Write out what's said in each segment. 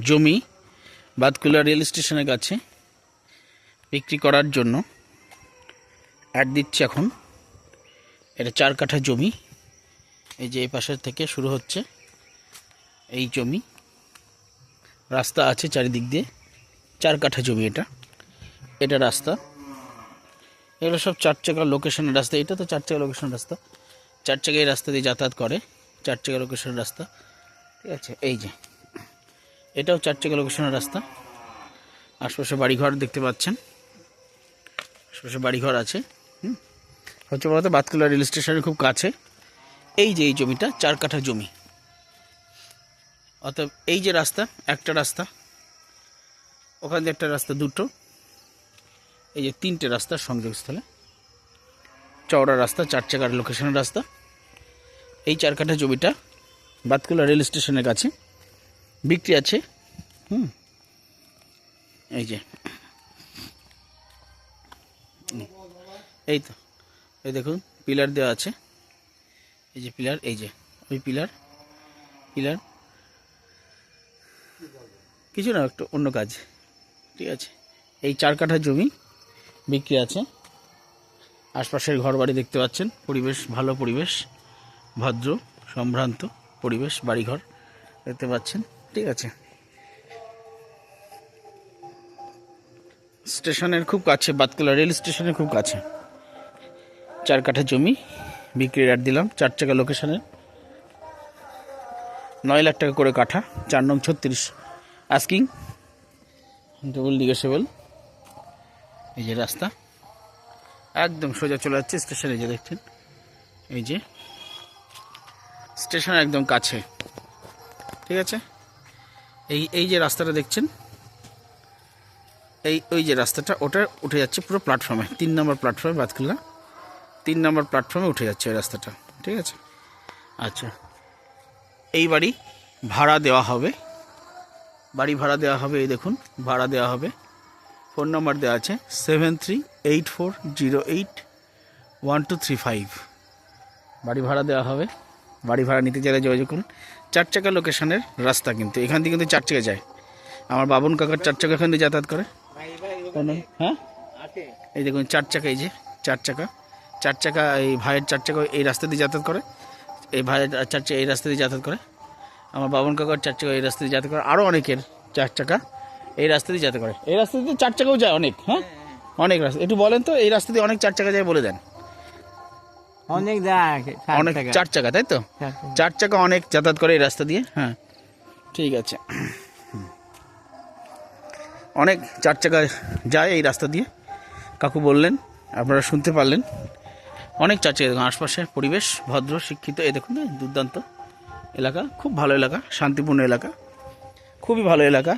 জমি বাদকুলা রেল স্টেশনের কাছে বিক্রি করার জন্য অ্যাড দিচ্ছে এখন। এটা চার কাঠা জমি। এই যে এই পাশের থেকে শুরু হচ্ছে এই জমি। রাস্তা আছে চারিদিক দিয়ে। চার কাঠা জমি এটা। এটা রাস্তা। এগুলো সব চার চাকার লোকেশনের রাস্তা। এটা তো চার চাকা লোকেশনের রাস্তা। চার চাকা এই রাস্তা দিয়ে যাতায়াত করে। চার চাকা লোকেশনের রাস্তা। ঠিক আছে, এই যে। এটাও চার চাকা লোকেশনের রাস্তা। আশপাশে বাড়িঘর দেখতে পাচ্ছেন। আশপাশে বাড়িঘর আছে, হুম। হচ্ছে বলতে বাতকুলা রেল স্টেশনের খুব কাছে। এই যে এই জমিটা, চার কাঠা জমি। অতএব এই যে রাস্তা, একটা রাস্তা, ওখান দিয়ে একটা রাস্তা দুটো। এই যে তিনটে রাস্তার সংযোগস্থলে। চওড়া রাস্তা চার চাকার লোকেশনের রাস্তা। এই চার কাঠা জমিটা বাতকুলা রেল স্টেশনের কাছে। বিক্রি আছে। হুম। এই যে। এই তো। এই দেখুন পিলার দেওয়া আছে। এই যে পিলার এই যে ওই পিলার পিলার। কিছু না একটু অন্য কাজ। ঠিক আছে। এই চার কাঠা জমি বিক্রি আছে। আশপাশের ঘর বাড়ি দেখতে পাচ্ছেন। পরিবেশ ভালো পরিবেশ ভদ্র সম্ভ্রান্ত পরিবেশ বাড়িঘর দেখতে পাচ্ছেন। ঠিক আছে। স্টেশনের খুব কাছে, বাতকুলা রেল স্টেশনের খুব কাছে। চার কাঠা জমি বিক্রির অ্যাড দিলাম, চার চাকা লোকেশনে নয় লাখ টাকা করে কাঠা, চার নং ছত্রিশ। আস্কিং ডবল নিগোসিয়েবল এই যে রাস্তা, একদম সোজা চলে যাচ্ছে স্টেশনে যে দেখছেন। এই যে, স্টেশন একদম কাছে। ঠিক আছে? এই এই যে রাস্তাটা দেখছেন? এই, ওই যে রাস্তাটা, ওটা উঠে যাচ্ছে পুরো প্ল্যাটফর্মে তিন নম্বর প্ল্যাটফর্মে বাতকুল্লা। তিন নম্বর প্ল্যাটফর্মে উঠে যাচ্ছে ওই রাস্তাটা। ঠিক আছে? আচ্ছা। এই বাড়ি ভাড়া দেওয়া হবে। বাড়ি ভাড়া দেওয়া হবে, এই দেখুন, ভাড়া দেওয়া হবে। ফোন নাম্বার দেওয়া আছে seven three eight four zero eight one two three five বাড়ি ভাড়া দেওয়া হবে। বাড়ি ভাড়া নিতে চাইলে যোগাযোগ করুন। চার চাকা লোকেশনের রাস্তা কিন্তু, এখান থেকে কিন্তু চার চাকা যায়। আমার বাবন কাকার চার চাকা এখান দিয়ে যাতায়াত করে। হ্যাঁ? এই দেখুন, চার চাকা, এই যে, চার চাকা। চার চাকা, এই ভাইয়ের চার চাকা এই রাস্তা দিয়ে যাতায়াত করে। এই ভাইয়ের চার চাকা এই রাস্তা দিয়ে যাতায়াত করে। আমার বাবন কাকার চার চাকা এই রাস্তা দিয়ে যাতায়াত করে। আরও অনেকের চার চাকা এই রাস্তা দিয়ে যাতায়াত করে। এই রাস্তা দিয়ে চার চাকাও যায় অনেক হ্যাঁ? অনেক রাস্তা। একটু বলেন তো, এই রাস্তা দিয়ে অনেক চার চাকা যায় বলে দেন। অনেক অনেক চার চাকা তাই তো? চার চাকা। অনেক যাতায়াত করে এই রাস্তা দিয়ে? হ্যাঁ। ঠিক আছে। অনেক চার চাকা যায় এই রাস্তা দিয়ে। কাকু বললেন আপনারা শুনতে পারলেন। অনেক চার চাকা দেখুন আশপাশের পরিবেশ ভদ্র শিক্ষিত এ দেখুন না, দুর্দান্ত এলাকা। খুব ভালো এলাকা শান্তিপূর্ণ এলাকা। খুবই ভালো এলাকা।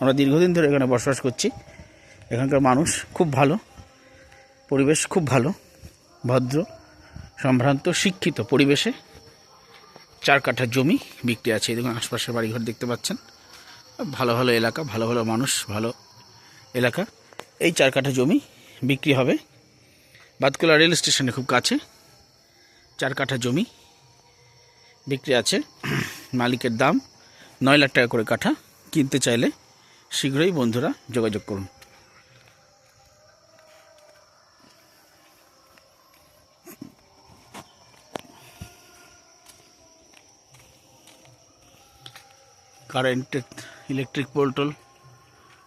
আমরা দীর্ঘদিন ধরে এখানে বসবাস করছি। এখানকার মানুষ খুব ভালো। পরিবেশ খুব ভালো। ভদ্র। সম্ভ্রান্ত, শিক্ষিত পরিবেশে চার কাঠা জমি বিক্রি আছে। দেখুন, আশপাশের বাড়িঘর দেখতে পাচ্ছেন। ভালো ভালো এলাকা, ভালো ভালো মানুষ, ভালো এলাকা। এই চার কাঠা জমি বিক্রি হবে। বাতকুলা রেল স্টেশনে খুব কাছে চার কাঠা জমি বিক্রি আছে। মালিকের দাম নয় লাখ টাকা করে কাঠা। কিনতে চাইলে শীঘ্রই বন্ধুরা যোগাযোগ করুন। কারেন্টের ইলেকট্রিক পোলটোল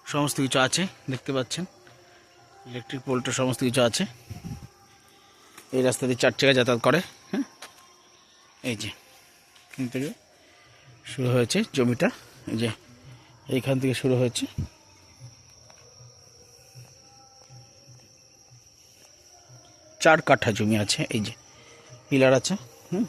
সমস্ত কিছু আছে, দেখতে পাচ্ছেন। ইলেকট্রিক পোলটোল সমস্ত কিছু আছে। এই রাস্তা দিয়ে চার চাকা যাতায়াত করে হ্যাঁ? এই যে, এখান থেকে শুরু হয়েছে জমিটা। এই যে, এইখান থেকে শুরু হয়েছে। চার কাঠা জমি আছে, এই যে, পিলার আছে, হুম?